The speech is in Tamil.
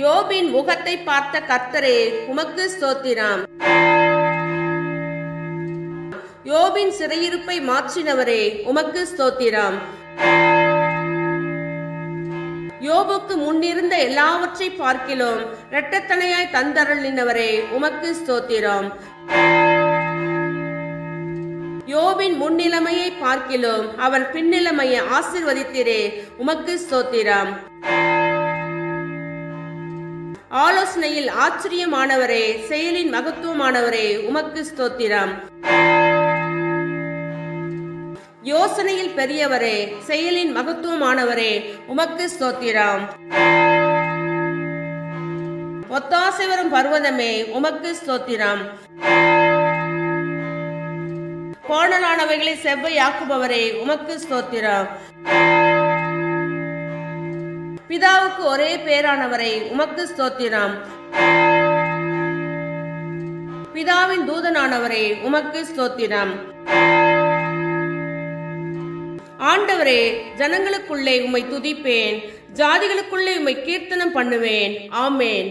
யோபின் முகத்தை பார்த்த கர்த்தரே உமக்கு ஸ்தோத்திரம். யோபின் சிறையிருப்பை மாற்றினவரே உமக்கு ஸ்தோத்திரம். யோபுக்கு முன்னிருந்த எல்லாவற்றை பார்க்கிலும் இரட்டத்தனையாய் தந்தருளினவரே உமக்கு ஸ்தோத்திரம். யோபின் முன்னிலைமையை பார்க்கிலும் அவன் பின்னிலைமையை ஆசிர்வதித்திரே உமக்கு ஸ்தோத்திரம். ஆலோசனையில் ஆச்சரியமானவரே செயலின் மகத்துவமானவரே உமக்கு ஸ்தோத்திரம். யோசனையில் பெரியவரே செயலின் மகத்துவமானவரே உமக்கு ஸ்தோத்திரம். ஒத்தாசை வரும் பர்வதமே உமக்கு ஸ்தோத்திரம். கோணலானவைகளை செவ்வையாக்குபவரே உமக்கு ஸ்தோத்திரம். பிதாவுக்கு ஒரே பேரானவரை உமக்கு ஸ்தோத்திரம். பிதாவின் தூதனானவரே உமக்கு ஸ்தோத்திரம். ஆண்டவரே ஜனங்களுக்குள்ளே உம்மை துதிப்பேன். ஜாதிகளுக்குள்ளே உம்மை கீர்த்தனம் பண்ணுவேன். ஆமேன்.